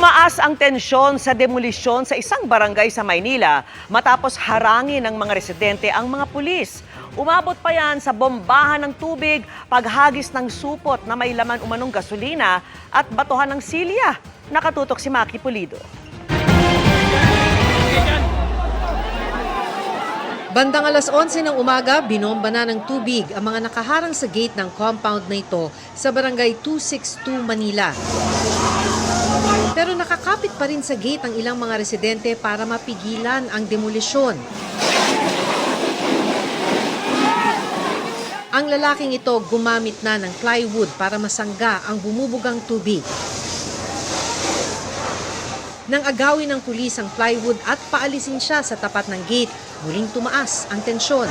Tumaas ang tensyon sa demolisyon sa isang barangay sa Maynila matapos harangin ng mga residente ang mga pulis. Umabot pa yan sa bombahan ng tubig, paghagis ng supot na may laman umanong gasolina at batuhan ng silya. Nakatutok si Maki Pulido. Bandang alas 11 ng umaga, binomba na ng tubig ang mga nakaharang sa gate ng compound na ito sa barangay 262 Manila. Pero nakakapit pa rin sa gate ang ilang mga residente para mapigilan ang demolisyon. Ang lalaking ito gumamit na ng plywood para masangga ang bumubugang tubig. Nang agawin ng pulis ang plywood at paalisin siya sa tapat ng gate, muling tumaas ang tensyon.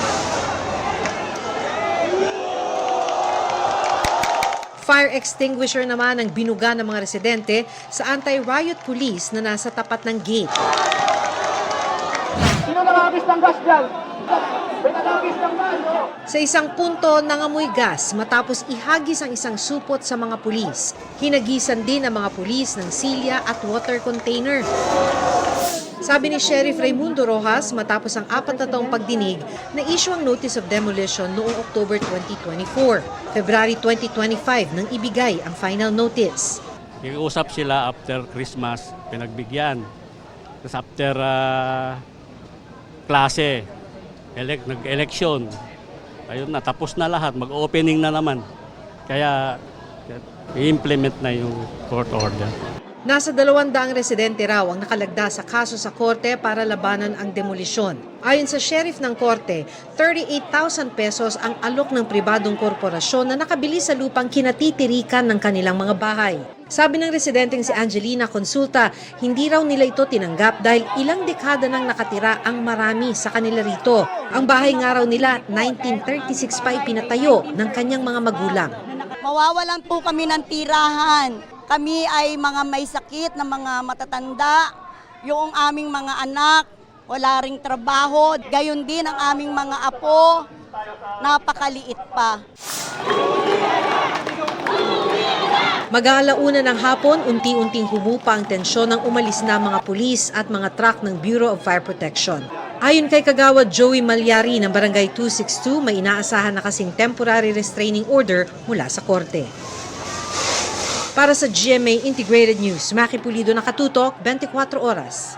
Fire extinguisher naman ang binuga ng mga residente sa anti-riot police na nasa tapat ng gate. Sino nakakabis ng gas dyan? No? Sa isang punto, nangamoy gas matapos ihagis ang isang supot sa mga pulis. Hinagisan din ang mga pulis ng silya at water container. Sabi ni Sheriff Raimundo Rojas matapos ang apat na taong pagdinig na issue ang Notice of Demolition noong October 2024. February 2025 nang ibigay ang final notice. Nag-usap sila after Christmas, pinagbigyan. Tapos after ah, klase, elect, nag-election. Ayun na, tapos na lahat, mag-opening na naman. Kaya i-implement na yung court order. Nasa dalawang daang residente raw ang nakalagda sa kaso sa korte para labanan ang demolisyon. Ayon sa sheriff ng korte, 38,000 pesos ang alok ng pribadong korporasyon na nakabili sa lupang kinatitirikan ng kanilang mga bahay. Sabi ng residenteng si Angelina Consulta, hindi raw nila ito tinanggap dahil ilang dekada nang nakatira ang marami sa kanila rito. Ang bahay nga raw nila 1936 pa ipinatayo ng kanyang mga magulang. Mawawalan po kami ng tirahan. Kami ay mga may sakit na mga matatanda. Yung aming mga anak, wala ring trabaho. Gayon din ang aming mga apo, napakaliit pa. Mag-aalauna ng hapon, unti-unting humupa ang tensyon ng umalis na mga pulis at mga truck ng Bureau of Fire Protection. Ayon kay Kagawad Joey Malyari ng Barangay 262, may inaasahan na kasing temporary restraining order mula sa korte. Para sa GMA Integrated News, Maki Pulido nakatutok, 24 oras.